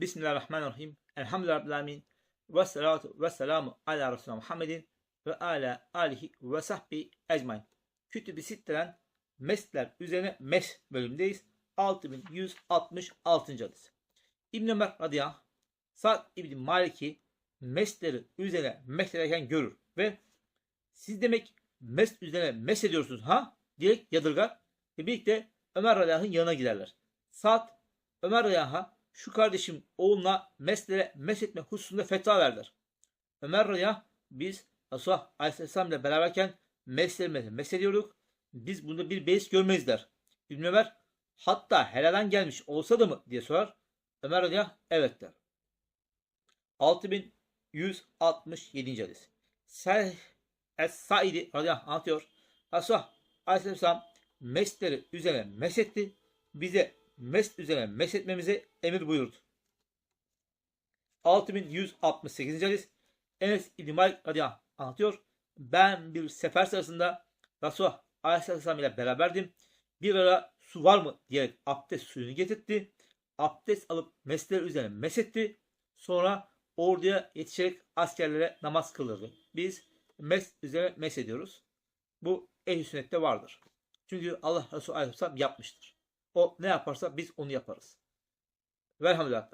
Bismillahirrahmanirrahim. Elhamdülillahi Rabbil Alemin. Ve salatu ve selamu ala Resulü Muhammedin ve ala alihi ve sahbi ecmain. Kütüb-i Sitte'den mesler üzerine mes bölümündeyiz. 6166. hadis. İbn Ömer radıyallahu Sa'd İbni Malik'i mesleri üzerine meslederken görür ve siz demek mes üzerine mes ediyorsunuz ha? Direkt yadırgar ve birlikte Ömer radıyallahu yanına giderler. Sa'd Ömer radıyallahu şu kardeşim oğluna meslere mes etme hususunda fetva verdiler. Ömer anh, biz Resulullah aleyhisselam ile beraberken meslerimizi mes ediyorduk. Biz bunda bir beis görmeyiz der. İbn Ömer hatta helalden gelmiş olsa da mı diye sorar. Ömer anh, evet der. 6167. hadis. Sel Es-Saidi radıyallahu anlatıyor. Resulullah aleyhisselam mesleri üzerine mesetti. Bize mes üzerine meshetmemize emir buyurdu. 6168. hadis. Enes İbni Malik radıyallahu anlatıyor. Ben bir sefer sırasında Resulullah aleyhisselam ile beraberdim. Bir ara su var mı diyerek abdest suyunu getirtti. Abdest alıp mesler üzerine mesetti. Sonra orduya yetişerek askerlere namaz kılırdı. Biz mes üzerine mes ediyoruz. Bu ehl sünnette vardır. Çünkü Allah Resulü Aleyhisselam yapmıştır. O ne yaparsa biz onu yaparız. Velhamdülillah.